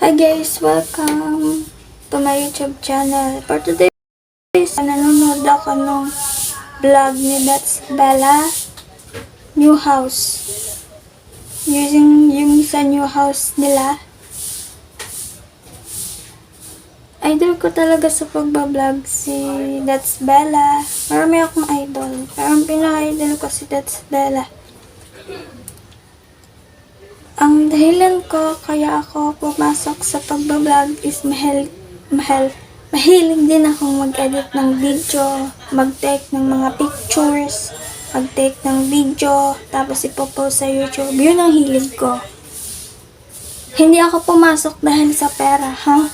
Hi guys, welcome to my YouTube channel. For today, nanonood ako ng vlog ni That's Bella New House. Using yung sa new house nila. Idol ko talaga sa pagbablog si That's Bella. Marami akong idol. Pero ang pinaka-idol ko si That's Bella. Ang dahilan ko kaya ako pumasok sa pagbablog is mahal, mahal, mahilig din akong mag-edit ng video, mag-take ng mga pictures, mag-take ng video, tapos ipopost sa YouTube. Yun ang hilig ko. Hindi ako pumasok dahil sa pera, ha?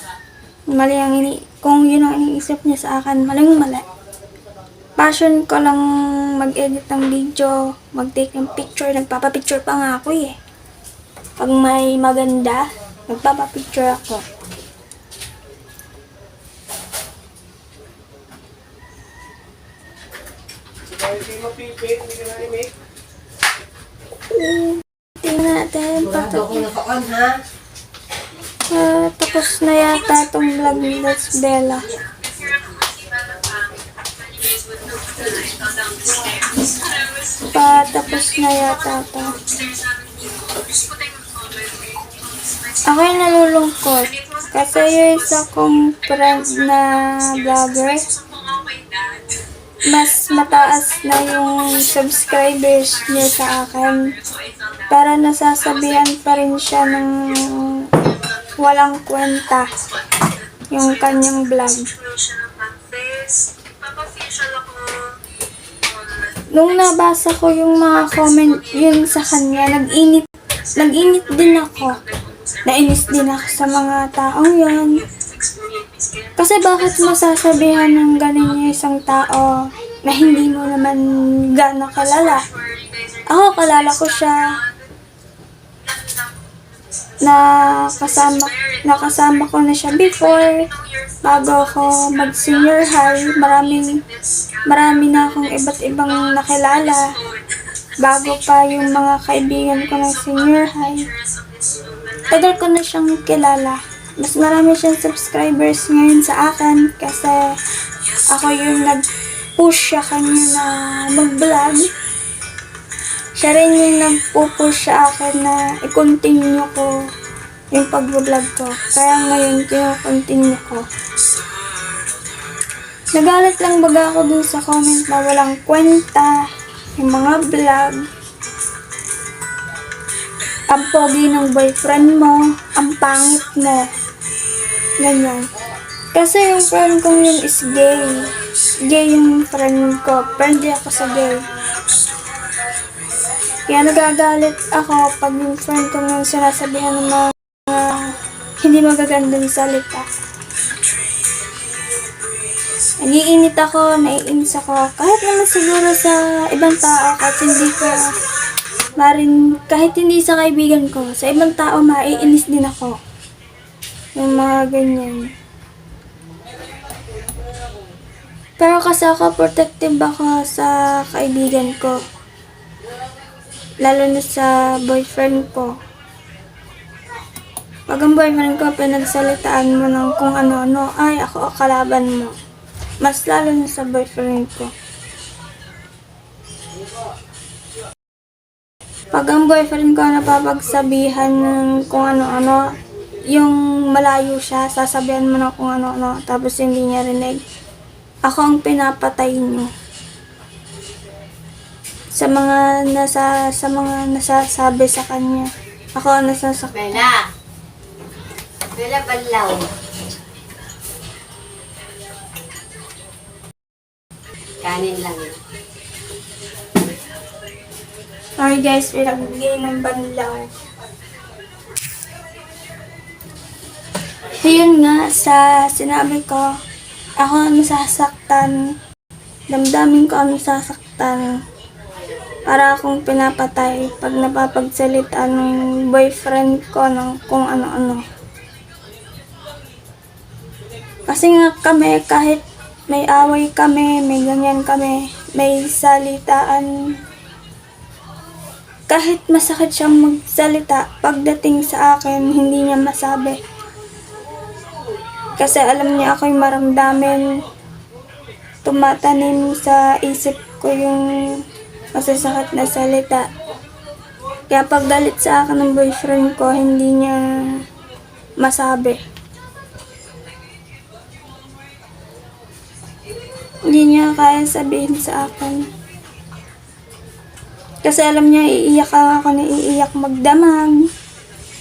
Mali ang ini kung yun ang iniisip niya sa akin, maling mali. Passion ko lang mag-edit ng video, mag-take ng picture, nagpapapicture pa nga ako eh. Pag may maganda, magpapapicture ako. Tingnan natin. Sigurado akong naka-on, ha? Ah, tapos na yata itong vlog ni Let's Bella. Pa, tapos na yata ito. Ako yung nalulungkot. Kasi yung isa kong friend na vlogger, mas mataas na yung subscribers niya sa akin. Pero nasasabihan pa rin siya ng walang kwenta yung kanyang vlog. Nung nabasa ko yung mga comment yun sa kanya, nag-init, nag-init din ako. Nainis din ako sa mga taong yun. Kasi bakit mo sasabihan ng galing yung isang tao na hindi mo naman gano'ng kalala? Ako, kalala ko siya na kasama nakasama ko na siya before bago ako mag senior high maraming marami na akong iba't ibang nakilala bago pa yung mga kaibigan ko ng senior high tagal ko na siyang kilala mas marami siyang subscribers ngayon sa akin kasi ako yung nag-push sa kanya na mag-vlog siya rin yung nagpo-push sa akin na i-continue ko yung pag-vlog ko. Kaya ngayon, kino-continue ko. Nagalit lang baga ako dun sa comment na walang kwenta, yung mga vlog. Ang pogi ng boyfriend mo, ang pangit mo. Ganyan. Kasi yung friend ko yun is gay. Gay yung friend ko. Friendly ako sa gay. Kaya nagagalit ako pag yung friend ko nang sinasabihan ng mga hindi magagandang salita. Nagiinit ako, naiinis ako. Kahit naman siguro sa ibang tao kahit hindi ko marin, kahit hindi sa kaibigan ko, sa ibang tao maiinis din ako. Yung mga ganyan. Pero kasi ako protective ako sa kaibigan ko lalo na sa boyfriend ko. Pag ang boyfriend ko, pinagsalitaan mo ng kung ano-ano, ay, ako kalaban mo. Mas lalo na sa boyfriend ko. Pag ang boyfriend ko napapagsabihan ng kung ano-ano, yung malayo siya, sasabihan mo ng kung ano-ano, tapos hindi niya rinig. Ako ang pinapatay niyo sa mga nasa sa mga nasasabi sa kanya. Ako ang nasasaktan. Bella! Bella Banlaw. Kanin lang. Sorry guys, pinagbigay ng banlaw. Ayun nga, sa sinabi ko, ako ang nasasaktan. Damdamin ko ang nasasaktan. Para akong pinapatay pag napapagsalita ng boyfriend ko ng kung ano-ano. Kasi nga kami, kahit may away kami, may ganyan kami, may salitaan kahit masakit siyang magsalita, pagdating sa akin, hindi niya masabi. Kasi alam niya ako'y maramdamin. Tumatanim sa isip ko yung masasakit na salita. Kaya pag galit sa akin ng boyfriend ko, hindi niya masabi. Hindi niya kaya sabihin sa akin. Kasi alam niya, iiyak ako na iiyak magdamag.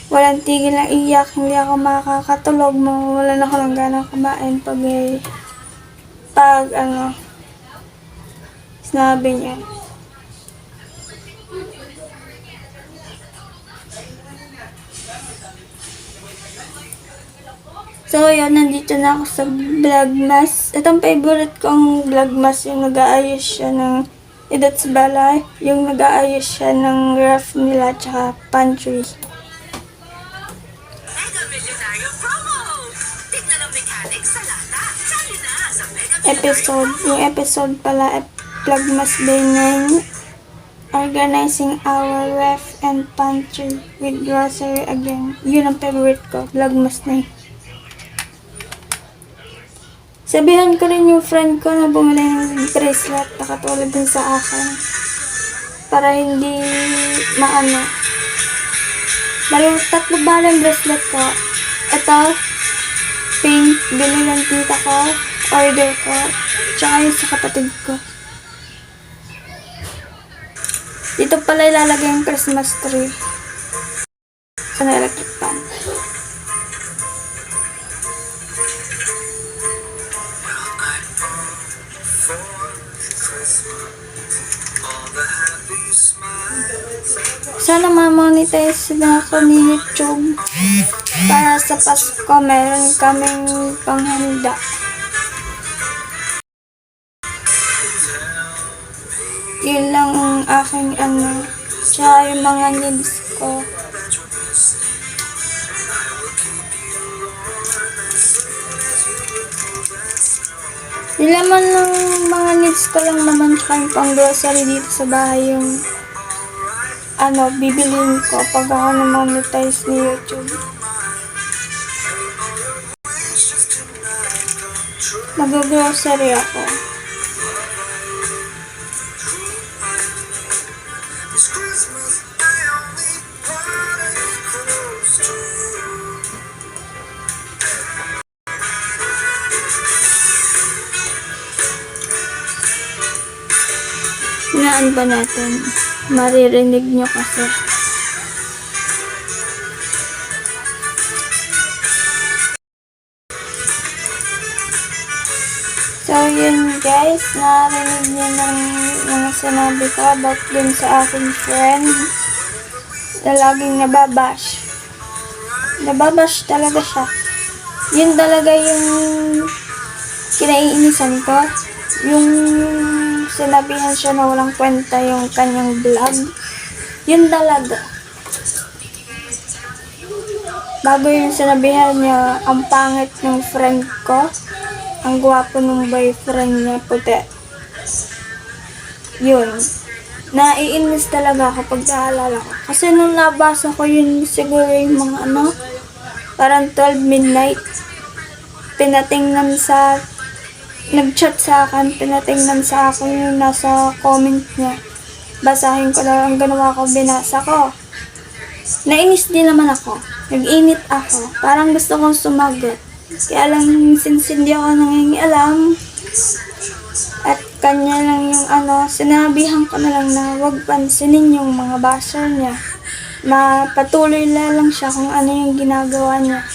Walang tigil na iyak, hindi ako makakatulog, mawawalan ako ng gana kumain pag eh, pag ano, sinabi niya. So, yun, nandito na ako sa Vlogmas. Itong favorite kong Vlogmas, yung nag-aayos siya ng Edats Balay, yung nag-aayos siya ng ref nila, tsaka pantry. Na episode, yung episode pala, ep- Vlogmas Day 9, organizing our ref and pantry with grocery again. Yun ang favorite ko, Vlogmas 9. Sabihan ko rin yung friend ko na bumili ng bracelet na katulad din sa akin. Para hindi maano. Bali, tatlo ba ang bracelet ko? Ito, pink, bili ng tita ko, order ko, tsaka yung sa kapatid ko. Dito pala ilalagay yung Christmas tree. Sa electric fan. Sana ma-monetize na ako ni YouTube. Para sa Pasko, meron kaming panghanda. Yun lang ang aking ano. Tsaka yung mga needs ko. Yung laman ng mga needs ko lang naman yung pang grocery dito sa bahay yung ano, bibilin ko pag ako na-monetize ni YouTube. Mag-grocery ako. Hinaan ba natin? Maririnig nyo kasi. So, yun guys, narinig niyo ng mga sinabi ko about dun sa aking friend na laging nababash. Nababash talaga siya. Yun talaga yung kinaiinisan ko. Yung sinabihan siya na walang kwenta yung kanyang vlog. Yun talaga. Bago yung sinabihan niya, ang pangit ng friend ko. Ang gwapo ng boyfriend niya, puti. Yun. Naiinis talaga kapag naalala ko. Kasi nung nabasa ko yun, siguro yung mga ano, parang 12 midnight, pinatingnan sa, nag-chat sa akin, pinatingnan sa akin yung nasa comment niya. Basahin ko lang ang ginawa ko, binasa ko. Nainis din naman ako. Nag-init ako. Parang gusto kong sumagot. Kaya lang, since hindi ako nangingialam, at kanya lang yung ano, sinabihan ko na lang na wag pansinin yung mga basher niya. Mapatuloy na lang siya kung ano yung ginagawa niya.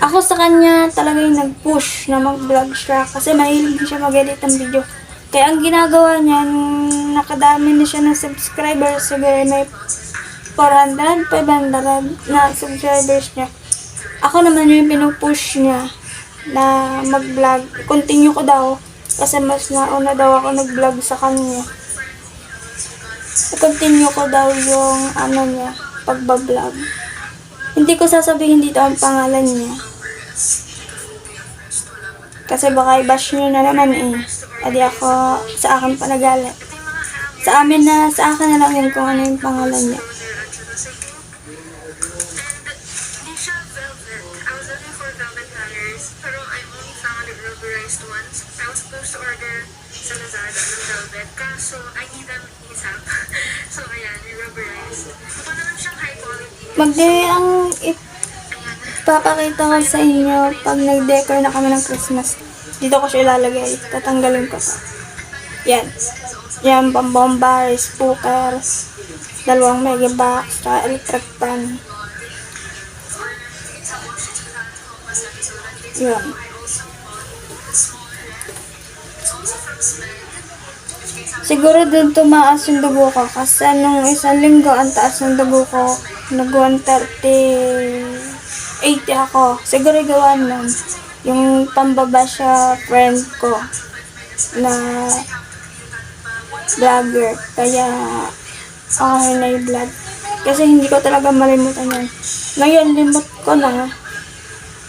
Ako sa kanya talaga yung nag-push na mag-vlog siya kasi mahilig siya mag-edit ng video. Kaya ang ginagawa niya, nakadami na siya ng subscribers, siguro may 400, 500 na subscribers niya. Ako naman yung pinupush niya na mag-vlog. Continue ko daw kasi mas nauna daw ako nag-vlog sa kanya. Continue ko daw yung ano niya, pagbablog. Hindi ko sasabihin dito ang pangalan niya. Kasi baka i-bash nyo na naman eh. Adi ako sa akin pa nagalit. Sa amin na, sa akin na lang yun kung ano yung pangalan niya. sa Lazada ng velvet. Kaso, I need them ASAP. so, ayan, rubberized. Mukha naman siyang high quality. Magde, eh, ang, if ipapakita ko sa inyo pag nag-decor na kami ng Christmas. Dito ko siya ilalagay. Tatanggalin ko to. Yan. Yan, pambomba, rice cooker, dalawang mega box, tsaka electric pan. Yan. Siguro dun tumaas yung dugo ko kasi nung isang linggo ang taas ng dugo ko nag 130 80 ako. Siguro gawa nun yung pambaba siya friend ko na vlogger. Kaya okay na yung vlog. Kasi hindi ko talaga malimutan yan. Ngayon, limot ko na.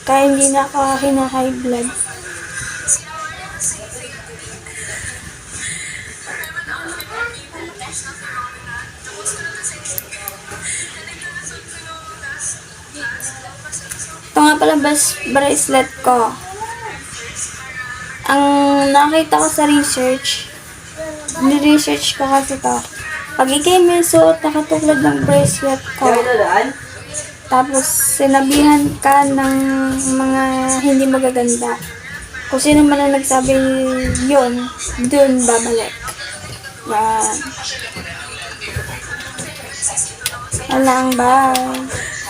Kaya hindi na ako hina-high blood. Pala bracelet ko. Ang nakita ko sa research, ni-research ko kasi to. Pag ikay may suot na katulad ng bracelet ko, tapos sinabihan ka ng mga hindi magaganda, kung sino man ang nagsabi yun, dun babalik. Yan. Wala ang bye.